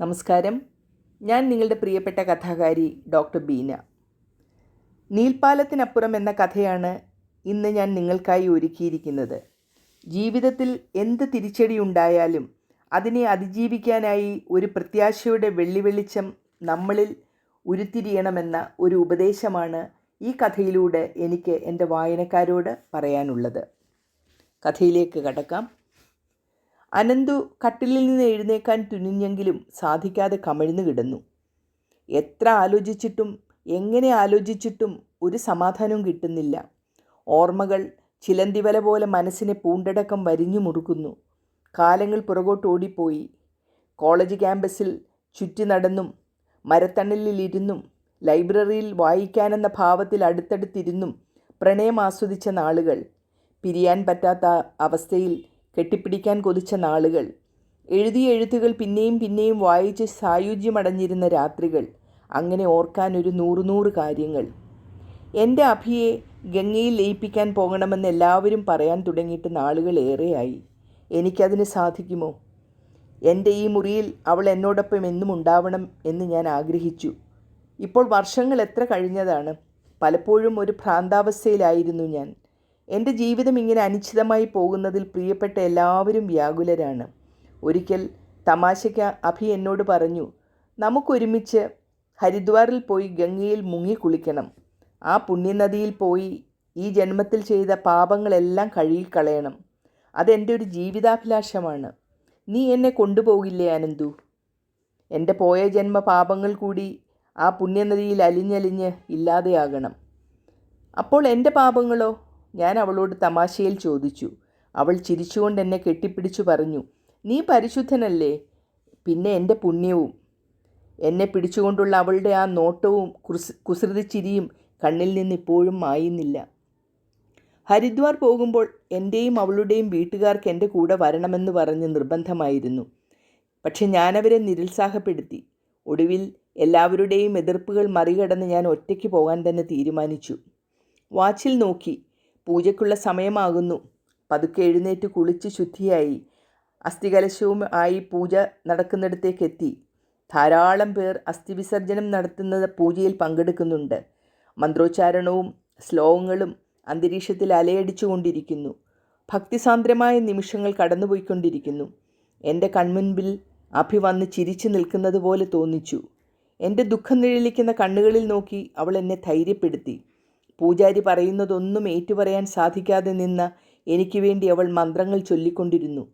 നമസ്കാരം. ഞാൻ നിങ്ങളുടെ പ്രിയപ്പെട്ട കഥാകാരി ഡോക്ടർ ബീന. നീൽപ്പാലത്തിനപ്പുറം എന്ന കഥയാണ് ഇന്ന് ഞാൻ നിങ്ങൾക്കായി ഒരുക്കിയിരിക്കുന്നത്. ജീവിതത്തിൽ എന്ത് തിരിച്ചടി ഉണ്ടായാലും അതിനെ അതിജീവിക്കാനായി ഒരു പ്രത്യാശയുടെ വെള്ളി വെളിച്ചം നമ്മളിൽ ഉരുത്തിരിയണമെന്ന ഒരു ഉപദേശമാണ് ഈ കഥയിലൂടെ എനിക്ക് എന്റെ വായനക്കാരോട് പറയാനുള്ളത്. കഥയിലേക്ക് കടക്കാം. അനന്തു കട്ടിലിൽ നിന്ന് എഴുന്നേക്കാൻ തുനിഞ്ഞെങ്കിലും സാധിക്കാതെ കമിഴ്ന്നു കിടന്നു. എത്ര ആലോചിച്ചിട്ടും എങ്ങനെ ആലോചിച്ചിട്ടും ഒരു സമാധാനവും കിട്ടുന്നില്ല. ഓർമ്മകൾ ചിലന്തിവല പോലെ മനസ്സിനെ പൂണ്ടടക്കം വരിഞ്ഞു മുറുക്കുന്നു. കാലങ്ങൾ പുറകോട്ട് ഓടിപ്പോയി. കോളേജ് ക്യാമ്പസിൽ ചുറ്റി നടന്നും മരത്തണലിലിരുന്നും ലൈബ്രറിയിൽ വായിക്കാനെന്ന ഭാവത്തിൽ അടുത്തടുത്തിരുന്നും പ്രണയം ആസ്വദിച്ച നാളുകൾ. പിരിയാൻ പറ്റാത്ത അവസ്ഥയിൽ കെട്ടിപ്പിടിക്കാൻ കൊതിച്ച നാളുകൾ. എഴുതിയ എഴുത്തുകൾ പിന്നെയും പിന്നെയും വായിച്ച് സായുജ്യമടഞ്ഞിരുന്ന രാത്രികൾ. അങ്ങനെ ഓർക്കാൻ ഒരു നൂറ് കാര്യങ്ങൾ. എന്റെ അഭിയെ ഗംഗയിൽ ലയിപ്പിക്കാൻ പോകണമെന്ന് എല്ലാവരും പറയാൻ തുടങ്ങിയിട്ട് നാളുകൾ ഏറെയായി. എനിക്കതിന് സാധിക്കുമോ? എന്റെ ഈ മുറിയിൽ അവൾ എന്നോടൊപ്പം എന്നും ഉണ്ടാവണം എന്ന് ഞാൻ ആഗ്രഹിച്ചു. ഇപ്പോൾ വർഷങ്ങൾ എത്ര കഴിഞ്ഞതാണ്? പലപ്പോഴും ഒരു ഭ്രാന്താവസ്ഥയിലായിരുന്നു ഞാൻ. എന്റെ ജീവിതം ഇങ്ങനെ അനിശ്ചിതമായി പോകുന്നതിൽ പ്രിയപ്പെട്ട എല്ലാവരും വ്യാകുലരാണ്. ഒരിക്കൽ തമാശയ്ക്ക് അഭി എന്നോട് പറഞ്ഞു നമുക്കൊരുമിച്ച് ഹരിദ്വാറിൽ പോയി ഗംഗയിൽ മുങ്ങി കുളിക്കണം. ആ പുണ്യനദിയിൽ പോയി ഈ ജന്മത്തിൽ ചെയ്ത പാപങ്ങളെല്ലാം കഴുകിക്കളയണം അതെന്റെ ഒരു ജീവിതാഭിലാഷമാണ്. നീ എന്നെ കൊണ്ടുപോകില്ലേ അനന്തു എന്റെ പോയ ജന്മ പാപങ്ങൾ കൂടി ആ പുണ്യനദിയിൽ അലിഞ്ഞലിഞ്ഞ് ഇല്ലാതെയാകണം. അപ്പോൾ എന്റെ പാപങ്ങളോ? ഞാൻ അവളോട് തമാശയിൽ ചോദിച്ചു. അവൾ ചിരിച്ചുകൊണ്ട് എന്നെ കെട്ടിപ്പിടിച്ചു പറഞ്ഞു നീ പരിശുദ്ധനല്ലേ? പിന്നെ എന്റെ പുണ്യവും. എന്നെ പിടിച്ചുകൊണ്ടുള്ള അവളുടെ ആ നോട്ടവും കുസ് കുസൃതിച്ചിരിയും കണ്ണിൽ നിന്ന് ഇപ്പോഴും മായുന്നില്ല. ഹരിദ്വാർ പോകുമ്പോൾ എന്റെയും അവളുടെയും വീട്ടുകാർക്ക് എന്റെ കൂടെ വരണമെന്ന് പറഞ്ഞ് നിർബന്ധമായിരുന്നു. പക്ഷെ ഞാനവരെ നിരുത്സാഹപ്പെടുത്തി. ഒടുവിൽ എല്ലാവരുടെയും എതിർപ്പുകൾ മറികടന്ന് ഞാൻ ഒറ്റയ്ക്ക് പോകാൻ തന്നെ തീരുമാനിച്ചു. വാച്ചിൽ നോക്കി പൂജയ്ക്കുള്ള സമയമാകുന്നു. പതുക്കെ എഴുന്നേറ്റ് കുളിച്ച് ശുദ്ധിയായി. അസ്ഥികലശവും ആയി പൂജ നടക്കുന്നിടത്തേക്കെത്തി. ധാരാളം പേർ അസ്ഥിവിസർജനം നടത്തുന്ന പൂജയിൽ പങ്കെടുക്കുന്നുണ്ട്. മന്ത്രോച്ചാരണവും ശ്ലോകങ്ങളും അന്തരീക്ഷത്തിൽ അലയടിച്ചുകൊണ്ടിരിക്കുന്നു. ഭക്തിസാന്ദ്രമായ നിമിഷങ്ങൾ കടന്നുപോയിക്കൊണ്ടിരിക്കുന്നു. എന്റെ കൺമുൻപിൽ അഭി വന്ന് ചിരിച്ചു നിൽക്കുന്നത് പോലെ തോന്നിച്ചു. എന്റെ ദുഃഖം നിഴലിക്കുന്ന കണ്ണുകളിൽ നോക്കി അവൾ എന്നെ ധൈര്യപ്പെടുത്തി. പൂജാരി പറയുന്നതൊന്നും ഏറ്റുപറയാൻ സാധിക്കാതെ നിന്ന എനിക്ക് വേണ്ടി അവൾ മന്ത്രങ്ങൾ ചൊല്ലിക്കൊണ്ടിരുന്നു.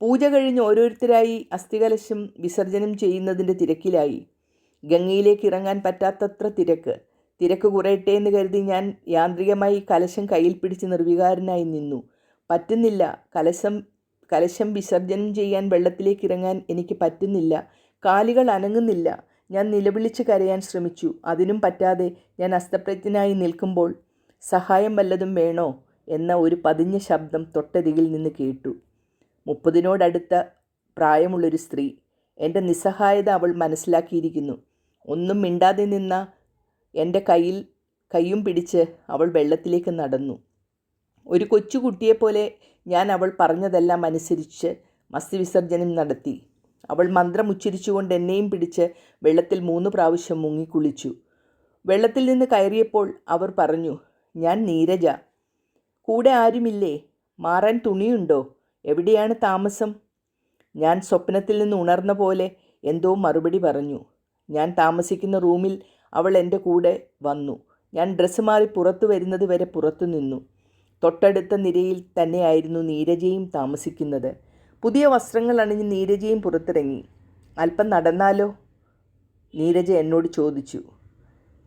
പൂജ കഴിഞ്ഞ് ഓരോരുത്തരായി അസ്ഥികലശം വിസർജനം ചെയ്യുന്നതിന്റെ തിരക്കിലായി. ഗംഗയിലേക്ക് ഇറങ്ങാൻ പറ്റാത്തത്ര തിരക്ക്. തിരക്ക് കുറയട്ടെ എന്ന് കരുതി ഞാൻ യാന്ത്രികമായി കലശം കയ്യിൽ പിടിച്ച് നിർവികാരനായി നിന്നു. പറ്റുന്നില്ല. കലശം കലശം വിസർജനം ചെയ്യാൻ വെള്ളത്തിലേക്ക് ഇറങ്ങാൻ എനിക്ക് പറ്റുന്നില്ല. കാലുകൾ അനങ്ങുന്നില്ല. ഞാൻ നിലവിളിച്ച് കരയാൻ ശ്രമിച്ചു. അതിനും പറ്റാതെ ഞാൻ അസ്തപ്രജ്ഞനായി നിൽക്കുമ്പോൾ സഹായം വല്ലതും വേണോ എന്ന ഒരു പതിഞ്ഞ ശബ്ദം തൊട്ടരികിൽ നിന്ന് കേട്ടു. മുപ്പതിനോടടുത്ത പ്രായമുള്ളൊരു സ്ത്രീ. എന്റെ നിസ്സഹായത അവൾ മനസ്സിലാക്കിയിരിക്കുന്നു. ഒന്നും മിണ്ടാതെ നിന്ന എന്റെ കയ്യിൽ കയ്യും പിടിച്ച് അവൾ വെള്ളത്തിലേക്ക് നടന്നു. ഒരു കൊച്ചുകുട്ടിയെപ്പോലെ ഞാൻ അവൾ പറഞ്ഞതെല്ലാം അനുസരിച്ച് മസ്തിവിസർജനം നടത്തി. അവൾ മന്ത്രം ഉച്ചരിച്ചുകൊണ്ട് എന്നെയും പിടിച്ച് വെള്ളത്തിൽ മൂന്ന് പ്രാവശ്യം മുങ്ങിക്കുളിച്ചു വെള്ളത്തിൽ നിന്ന് കയറിയപ്പോൾ അവർ പറഞ്ഞു ഞാൻ നീരജ. കൂടെ ആരുമില്ലേ? മാറാൻ തുണിയുണ്ടോ? എവിടെയാണ് താമസം? ഞാൻ സ്വപ്നത്തിൽ നിന്ന് ഉണർന്ന പോലെ എന്തോ മറുപടി പറഞ്ഞു. ഞാൻ താമസിക്കുന്ന റൂമിൽ അവൾ എന്റെ കൂടെ വന്നു. ഞാൻ ഡ്രസ്സ് മാറി പുറത്തു വരുന്നത് വരെ പുറത്തു നിന്നു. തൊട്ടടുത്ത നിരയിൽ തന്നെയായിരുന്നു നീരജയും താമസിക്കുന്നത്. പുതിയ വസ്ത്രങ്ങൾ അണിഞ്ഞ് നീരജയും പുറത്തിറങ്ങി. അല്പം നടന്നാലോ? നീരജ എന്നോട് ചോദിച്ചു.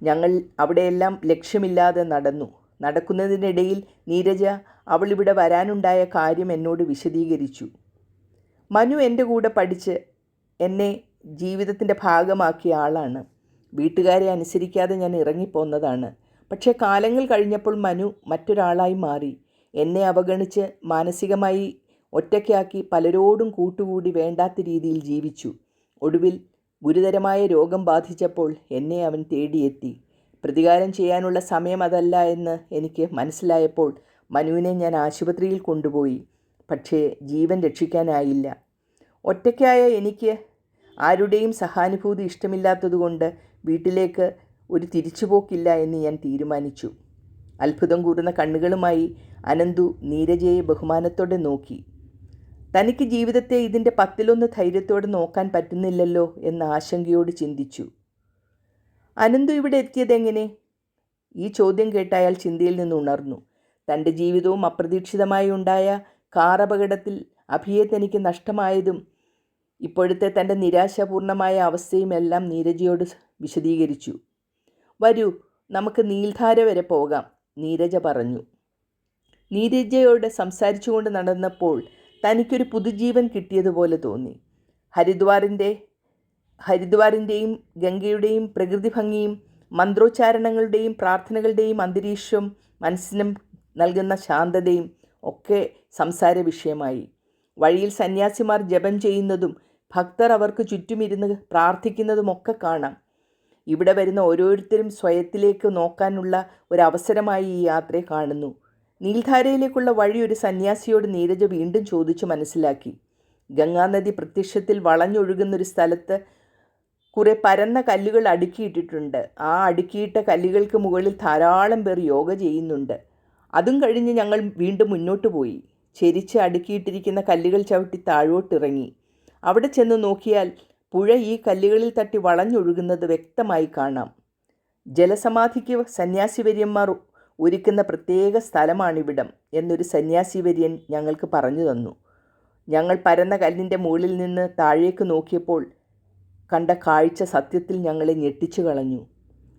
ഞങ്ങൾ അവിടെയെല്ലാം ലക്ഷ്യമില്ലാതെ നടന്നു. നടക്കുന്നതിനിടയിൽ നീരജ അവളിവിടെ വരാനുണ്ടായ കാര്യം എന്നോട് വിശദീകരിച്ചു. മനു എന്റെ കൂടെ പഠിച്ച് എന്നെ ജീവിതത്തിന്റെ ഭാഗമാക്കിയ ആളാണ്. വീട്ടുകാരെ അനുസരിക്കാതെ ഞാൻ ഇറങ്ങിപ്പോന്നതാണ്. പക്ഷേ കാലങ്ങൾ കഴിഞ്ഞപ്പോൾ മനു മറ്റൊരാളായി മാറി. എന്നെ അവഗണിച്ച് മാനസികമായി ഒറ്റയ്ക്കാക്കി പലരോടും കൂട്ടുകൂടി വേണ്ടാത്ത രീതിയിൽ ജീവിച്ചു. ഒടുവിൽ ഗുരുതരമായ രോഗം ബാധിച്ചപ്പോൾ എന്നെ അവൻ തേടിയെത്തി. പ്രതികാരം ചെയ്യാനുള്ള സമയം അതല്ല എന്ന് എനിക്ക് മനസ്സിലായപ്പോൾ മനുവിനെ ഞാൻ ആശുപത്രിയിൽ കൊണ്ടുപോയി. പക്ഷേ ജീവൻ രക്ഷിക്കാനായില്ല. ഒറ്റയ്ക്കായ എനിക്ക് ആരുടെയും സഹാനുഭൂതി ഇഷ്ടമില്ലാത്തതുകൊണ്ട് വീട്ടിലേക്ക് ഒരു തിരിച്ചുപോക്കില്ല എന്ന് ഞാൻ തീരുമാനിച്ചു. അത്ഭുതം കൂറുന്ന കണ്ണുകളുമായി അനന്തു നീരജയെ ബഹുമാനത്തോടെ നോക്കി. തനിക്ക് ജീവിതത്തെ ഇതിന്റെ പത്തിലൊന്ന് ധൈര്യത്തോടെ നോക്കാൻ പറ്റുന്നില്ലല്ലോ എന്ന് ആശങ്കയോട് ചിന്തിച്ചു. അനന്തു ഇവിടെ എത്തിയതെങ്ങനെ ഈ ചോദ്യം കേട്ട് അയാൾ ചിന്തയിൽ നിന്ന് ഉണർന്നു. തന്റെ ജീവിതവും അപ്രതീക്ഷിതമായി ഉണ്ടായ കാർ അപകടത്തിൽ അഭിയെ തനിക്ക് നഷ്ടമായതും ഇപ്പോഴത്തെ തന്റെ നിരാശാപൂർണമായ അവസ്ഥയും എല്ലാം നീരജയോട് വിശദീകരിച്ചു. വരൂ നമുക്ക് നീൽധാര വരെ പോകാം നീരജ പറഞ്ഞു. നീരജയോട് സംസാരിച്ചുകൊണ്ട് നടന്നപ്പോൾ തനിക്കൊരു പുതുജീവൻ കിട്ടിയതുപോലെ തോന്നി. ഹരിദ്വാറിന്റെ ഹരിദ്വാറിന്റെയും ഗംഗയുടെയും പ്രകൃതി ഭംഗിയും മന്ത്രോച്ചാരണങ്ങളുടെയും പ്രാർത്ഥനകളുടെയും അന്തരീക്ഷം മനസ്സിനും നൽകുന്ന ശാന്തതയും ഒക്കെ സംസാര വിഷയമായി. വഴിയിൽ സന്യാസിമാർ ജപം ചെയ്യുന്നതും ഭക്തർ അവർക്ക് ചുറ്റുമിരുന്ന് പ്രാർത്ഥിക്കുന്നതുമൊക്കെ കാണാം. ഇവിടെ വരുന്ന ഓരോരുത്തരും സ്വയത്തിലേക്ക് നോക്കാനുള്ള ഒരവസരമായി ഈ യാത്രയെ കാണുന്നു. നീൽധാരയിലേക്കുള്ള വഴി ഒരു സന്യാസിയോട് നീരജ വീണ്ടും ചോദിച്ചു മനസ്സിലാക്കി. ഗംഗാനദി പ്രത്യക്ഷത്തിൽ വളഞ്ഞൊഴുകുന്നൊരു സ്ഥലത്ത് കുറെ പരന്ന കല്ലുകൾ അടുക്കിയിട്ടിട്ടുണ്ട്. ആ അടുക്കിയിട്ട കല്ലുകൾക്ക് മുകളിൽ ധാരാളം പേർ യോഗ ചെയ്യുന്നുണ്ട്. അതും കഴിഞ്ഞ് ഞങ്ങൾ വീണ്ടും മുന്നോട്ട് പോയി. ചെരിച്ച് അടുക്കിയിട്ടിരിക്കുന്ന കല്ലുകൾ ചവിട്ടി താഴോട്ടിറങ്ങി. അവിടെ ചെന്ന് നോക്കിയാൽ പുഴ ഈ കല്ലുകളിൽ തട്ടി വളഞ്ഞൊഴുകുന്നത് വ്യക്തമായി കാണാം. ജലസമാധിക്ക് സന്യാസിവര്യന്മാർ ഒരുക്കുന്ന പ്രത്യേക സ്ഥലമാണിവിടം എന്നൊരു സന്യാസിവര്യൻ ഞങ്ങൾക്ക് പറഞ്ഞു തന്നു. ഞങ്ങൾ പരന്ന കല്ലിന്റെ മുകളിൽ നിന്ന് താഴേക്ക് നോക്കിയപ്പോൾ കണ്ട കാഴ്ച സത്യത്തിൽ ഞങ്ങളെ ഞെട്ടിച്ചു കളഞ്ഞു.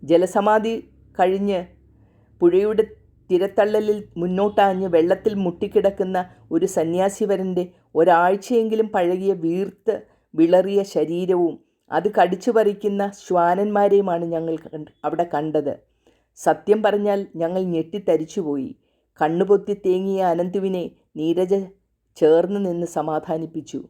ജലസമാധി കഴിഞ്ഞ് പുഴയുടെ തിരത്തള്ളലിൽ മുന്നോട്ടാഞ്ഞ് വെള്ളത്തിൽ മുട്ടിക്കിടക്കുന്ന ഒരു സന്യാസിവരന്റെ ഒരാഴ്ചയെങ്കിലും പഴകിയ വീർത്ത് വിളറിയ ശരീരവും അത് കടിച്ചു പറിക്കുന്ന ശ്വാനന്മാരെയുമാണ് ഞങ്ങൾ അവിടെ കണ്ടത്. സത്യം പറഞ്ഞാൽ ഞങ്ങൾ ഞെട്ടിത്തരിച്ചുപോയി. കണ്ണുപൊത്തി തേങ്ങിയ അനന്തുവിനെ നീരജ ചേർന്ന് നിന്ന് സമാധാനിപ്പിച്ചു.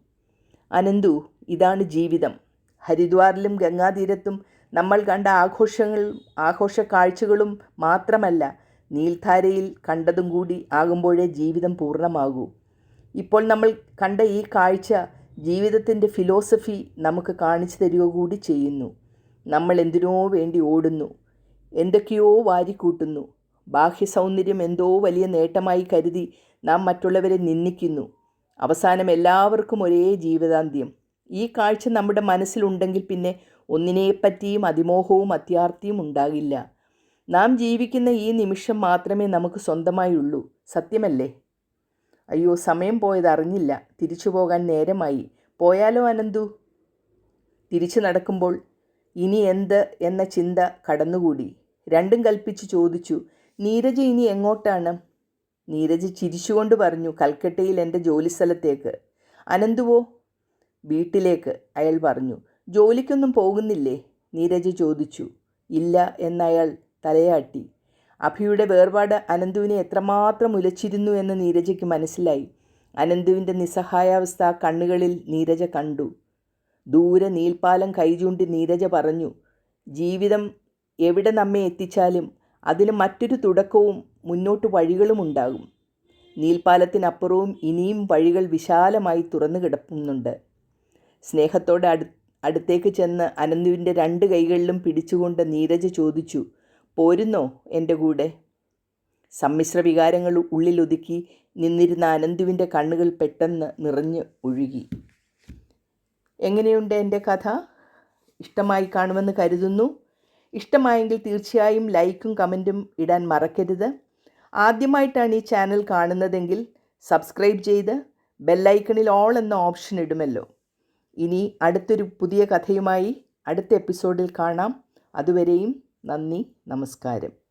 അനന്തു ഇതാണ് ജീവിതം. ഹരിദ്വാറിലും ഗംഗാതീരത്തും നമ്മൾ കണ്ട ആഘോഷങ്ങൾ ആഘോഷ കാഴ്ചകളും മാത്രമല്ല നീൽധാരയിൽ കണ്ടതും കൂടി ആകുമ്പോഴേ ജീവിതം പൂർണമാകൂ. ഇപ്പോൾ നമ്മൾ കണ്ട ഈ കാഴ്ച ജീവിതത്തിന്റെ ഫിലോസഫി നമുക്ക് കാണിച്ചു തരിക കൂടി ചെയ്യുന്നു. നമ്മൾ എന്തിനോ വേണ്ടി ഓടുന്നു. എന്തൊക്കെയോ വാരിക്കൂട്ടുന്നു. ബാഹ്യ സൗന്ദര്യം എന്തോ വലിയ നേട്ടമായി കരുതി നാം മറ്റുള്ളവരെ നിന്ദിക്കുന്നു. അവസാനം എല്ലാവർക്കും ഒരേ ജീവിതാന്ത്യം. ഈ കാഴ്ച നമ്മുടെ മനസ്സിലുണ്ടെങ്കിൽ പിന്നെ ഒന്നിനെപ്പറ്റിയും അതിമോഹവും അത്യാർത്തിയും ഉണ്ടാകില്ല. നാം ജീവിക്കുന്ന ഈ നിമിഷം മാത്രമേ നമുക്ക് സ്വന്തമായുള്ളൂ. സത്യമല്ലേ? അയ്യോ സമയം പോയത് അറിഞ്ഞില്ല. തിരിച്ചു പോകാൻ നേരമായി. പോയാലോ അനന്തു? തിരിച്ചു നടക്കുമ്പോൾ ഇനി എന്ത് എന്ന ചിന്ത കടന്നുകൂടി. രണ്ടും കൽപ്പിച്ച് ചോദിച്ചു നീരജ് ഇനി എങ്ങോട്ടാണ്? നീരജ് ചിരിച്ചുകൊണ്ട് പറഞ്ഞു കൽക്കട്ടയിൽ എന്റെ ജോലിസ്ഥലത്തേക്ക്. അനന്തുവോ? വീട്ടിലേക്ക് അയാൾ പറഞ്ഞു. ജോലിക്കൊന്നും പോകുന്നില്ലേ? നീരജ് ചോദിച്ചു. ഇല്ല എന്നയാൾ തലയാട്ടി. അഭിയുടെ വേർപാട് അനന്തുവിനെ എത്രമാത്രം ഉലച്ചിരുന്നു എന്ന് നീരജയ്ക്ക് മനസ്സിലായി. അനന്തുവിന്റെ നിസ്സഹായാവസ്ഥ കണ്ണുകളിൽ നീരജ കണ്ടു. ദൂരെ നീൽപ്പാലം കൈചൂണ്ടി നീരജ പറഞ്ഞു ജീവിതം എവിടെ നമ്മെ എത്തിച്ചാലും അതിന് മറ്റൊരു തുടക്കവും മുന്നോട്ട് വഴികളും ഉണ്ടാകും. നീൽപ്പാലത്തിനപ്പുറവും ഇനിയും വഴികൾ വിശാലമായി തുറന്നു കിടക്കുന്നുണ്ട്. സ്നേഹത്തോടെ അടു അടുത്തേക്ക് ചെന്ന് അനന്തുവിന്റെ രണ്ട് കൈകളിലും പിടിച്ചുകൊണ്ട് നീരജ് ചോദിച്ചു പോരുന്നോ എന്റെ കൂടെ? സമ്മിശ്ര വികാരങ്ങൾ ഉള്ളിലൊതുക്കി നിന്നിരുന്ന അനന്തുവിന്റെ കണ്ണുകൾ പെട്ടെന്ന് നിറഞ്ഞ് ഒഴുകി. എങ്ങനെയുണ്ട് എന്റെ കഥ? ഇഷ്ടമായി കാണുമെന്ന് കരുതുന്നു. ഇഷ്ടമായെങ്കിൽ തീർച്ചയായും ലൈക്കും കമന്റും ഇടാൻ മറക്കരുത്. ആദ്യമായിട്ടാണ് ഈ ചാനൽ കാണുന്നതെങ്കിൽ സബ്സ്ക്രൈബ് ചെയ്ത് ബെല്ലൈക്കണിൽ ഓൾ എന്ന ഓപ്ഷൻ ഇടുമല്ലോ. ഇനി അടുത്തൊരു പുതിയ കഥയുമായി അടുത്ത എപ്പിസോഡിൽ കാണാം. അതുവരെയും നന്ദി നമസ്കാരം.